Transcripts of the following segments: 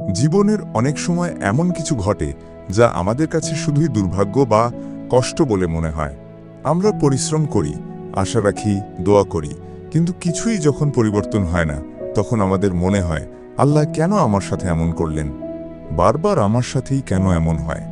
জীবনের অনেক সময় এমন কিছু ঘটে যা আমাদের কাছে শুধুই দুর্ভাগ্য বা কষ্ট বলে মনে হয়। আমরা পরিশ্রম করি, আশা রাখি, দোয়া করি, কিন্তু কিছুই যখন পরিবর্তন হয় না, তখন আমাদের মনে হয়, আল্লাহ কেন আমার সাথে এমন করলেন? বারবার আমার সাথেই কেন এমন হয়?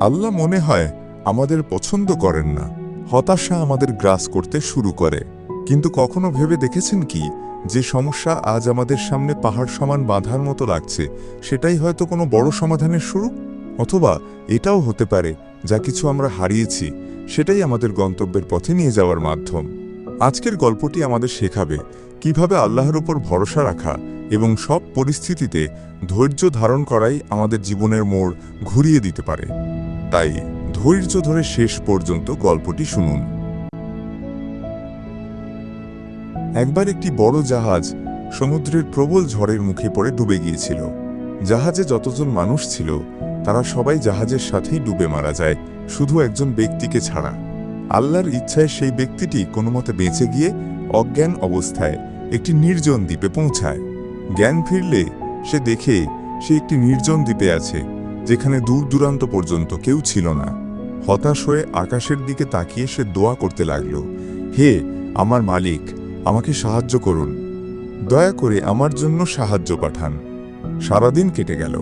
আল্লাহ মনে হয়, আমাদের পছন্দ করেন না। হতাশা আমাদের গ্রাস করতে শুরু করে। কিন্তু কখনো ভেবে দেখেছেন কি? যে সমস্যা আজ আমাদের সামনে পাহাড় সমান বাঁধার মতো লাগছে, সেটাই হয়তো কোনো বড় সমাধানের শুরু? অথবা এটাও হতে পারে, যা কিছু আমরা হারিয়েছি, সেটাই আমাদের গন্তব্যের পথে নিয়ে যাওয়ার মাধ্যম। আজকের গল্পটি আমাদের শেখাবে কীভাবে আল্লাহর উপর ভরসা রাখা এবং সব পরিস্থিতিতে ধৈর্য ধারণ করাই আমাদের জীবনের মোড় ঘুরিয়ে দিতে পারে। তাই ধৈর্য ধরে শেষ পর্যন্ত গল্পটি শুনুন। একবার একটি বড় জাহাজ সমুদ্রের প্রবল ঝড়ের মুখে পড়ে ডুবে গিয়েছিল। জাহাজে যতজন মানুষ ছিল, তারা সবাই জাহাজের সাথেই ডুবে মারা যায়, শুধু একজন ব্যক্তিকে ছাড়া। আল্লাহর ইচ্ছায় সেই ব্যক্তিটি কোনো মতে বেঁচে গিয়ে অজ্ঞান অবস্থায় একটি নির্জন দ্বীপে পৌঁছায়। জ্ঞান ফিরলে সে দেখে সে একটি নির্জন দ্বীপে আছে, যেখানে দূর দূরান্ত পর্যন্ত কেউ ছিল না। হতাশ হয়ে আকাশের দিকে তাকিয়ে সে দোয়া করতে লাগল, হে আমার মালিক আমাকে সাহায্য করুন। দয়া করে আমার জন্য সাহায্য পাঠান। সারাদিন কেটে গেল,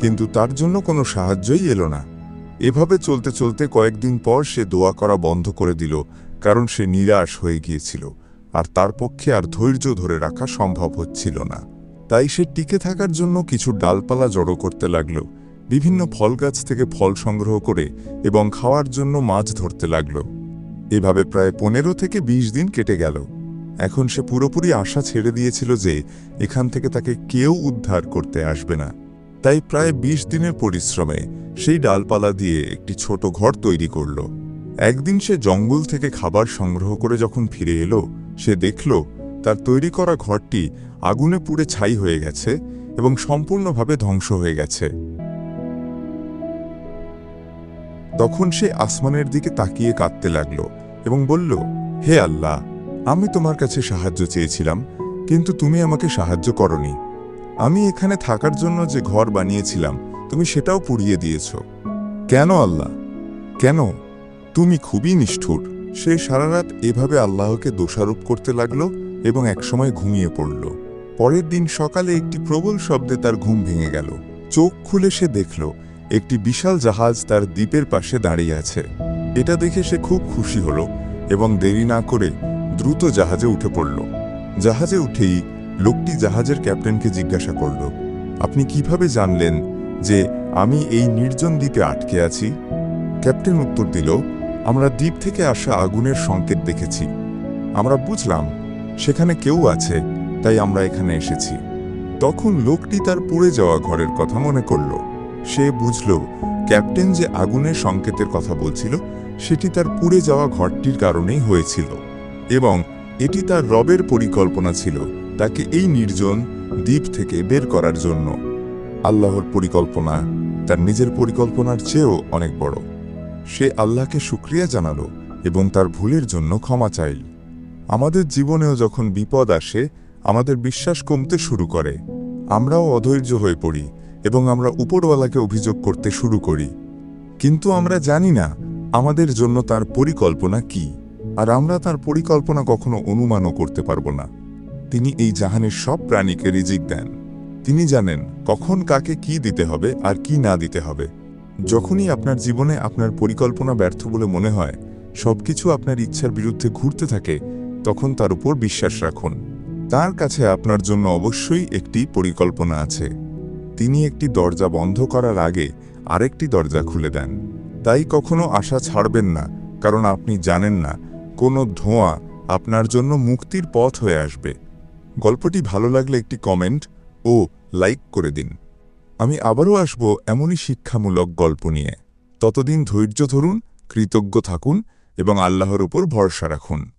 কিন্তু তার জন্য কোনো সাহায্যই এলো না। এভাবে চলতে চলতে কয়েকদিন পর সে দোয়া করা বন্ধ করে দিল, কারণ সে নিরাশ হয়ে গিয়েছিল, আর তার পক্ষে আর ধৈর্য ধরে রাখা সম্ভব হচ্ছিল না। তাই সে টিকে থাকার জন্য কিছু ডালপালা জড়ো করতে লাগল, বিভিন্ন ফল গাছ থেকে ফল সংগ্রহ করে এবং খাওয়ার জন্য মাছ ধরতে লাগল। এভাবে প্রায় পনেরো থেকে ২০ দিন কেটে গেল। এখন সে পুরোপুরি আশা ছেড়ে দিয়েছিল যে এখান থেকে তাকে কেউ উদ্ধার করতে আসবে না। তাই প্রায় ২০ দিনের পরিশ্রমে সেই ডালপালা দিয়ে একটি ছোট ঘর তৈরি করল। একদিন সে জঙ্গল থেকে খাবার সংগ্রহ করে যখন ফিরে এলো, সে দেখল তার তৈরি করা ঘরটি আগুনে পুড়ে ছাই হয়ে গেছে এবং সম্পূর্ণভাবে ধ্বংস হয়ে গেছে। তখন সে আসমানের দিকে তাকিয়ে কাঁদতে লাগল এবং বলল, হে আল্লাহ! আমি তোমার কাছে সাহায্য চেয়েছিলাম, কিন্তু তুমি আমাকে সাহায্য করনি। আমি এখানে থাকার জন্য যে ঘর বানিয়েছিলাম, তুমি সেটাও পুড়িয়ে দিয়েছ। কেন আল্লাহ? কেন? তুমি খুবই নিষ্ঠুর। সে সারা রাত এভাবে আল্লাহকে দোষারোপ করতে লাগল এবং একসময় ঘুমিয়ে পড়ল। পরের দিন সকালে একটি প্রবল শব্দে তার ঘুম ভেঙে গেল। চোখ খুলে সে দেখল, একটি বিশাল জাহাজ তার দ্বীপের পাশে দাঁড়িয়ে আছে। এটা দেখে সে খুব খুশি হলো এবং দেরি না করে দ্রুত জাহাজে উঠে পড়ল। জাহাজে উঠেই লোকটি জাহাজের ক্যাপ্টেনকে জিজ্ঞাসা করল, আপনি কীভাবে জানলেন যে আমি এই নির্জন দ্বীপে আটকে আছি? ক্যাপ্টেন উত্তর দিল, আমরা দ্বীপ থেকে আসা আগুনের সংকেত দেখেছি। আমরা বুঝলাম সেখানে কেউ আছে, তাই আমরা এখানে এসেছি। তখন লোকটি তার পুড়ে যাওয়া ঘরের কথা মনে করল। সে বুঝল, ক্যাপ্টেন যে আগুনের সংকেতের কথা বলছিল, সেটি তার পুড়ে যাওয়া ঘরটির কারণেই হয়েছিল। এবং এটি তার রবের পরিকল্পনা ছিল তাকে এই নির্জন দ্বীপ থেকে বের করার জন্য। আল্লাহর পরিকল্পনা তার নিজের পরিকল্পনার চেয়েও অনেক বড়। সে আল্লাহকে শুক্রিয়া জানালো এবং তার ভুলের জন্য ক্ষমা চাইল। আমাদের জীবনেও যখন বিপদ আসে, আমাদের বিশ্বাস কমতে শুরু করে। আমরাও অধৈর্য হয়ে পড়ি এবং আমরা উপরওয়ালাকে অভিযোগ করতে শুরু করি। কিন্তু আমরা জানি না আমাদের জন্য তার পরিকল্পনা কি। আর আমরা তার পরিকল্পনা কখনো অনুমানও করতে পারব না। তিনি এই জাহানের সব প্রাণীকে রিজিক দেন। তিনি জানেন কখন কাকে কি দিতে হবে আর কি না দিতে হবে। যখনই আপনার জীবনে আপনার পরিকল্পনা ব্যর্থ বলে মনে হয়, সবকিছু আপনার ইচ্ছার বিরুদ্ধে ঘুরতে থাকে, তখন তার উপর বিশ্বাস রাখুন। তার কাছে আপনার জন্য অবশ্যই একটি পরিকল্পনা আছে। তিনি একটি দরজা বন্ধ করার আগে আরেকটি দরজা খুলে দেন। তাই কখনো আশা ছাড়বেন না, কারণ আপনি জানেন না কোনো ধোঁয়া আপনার জন্য মুক্তির পথ হয়ে আসবে। গল্পটি ভালো লাগলে একটি কমেন্ট ও লাইক করে দিন। আমি আবারও আসব এমনই শিক্ষামূলক গল্প নিয়ে। ততদিন ধৈর্য ধরুন, কৃতজ্ঞ থাকুন এবং আল্লাহর উপর ভরসা রাখুন।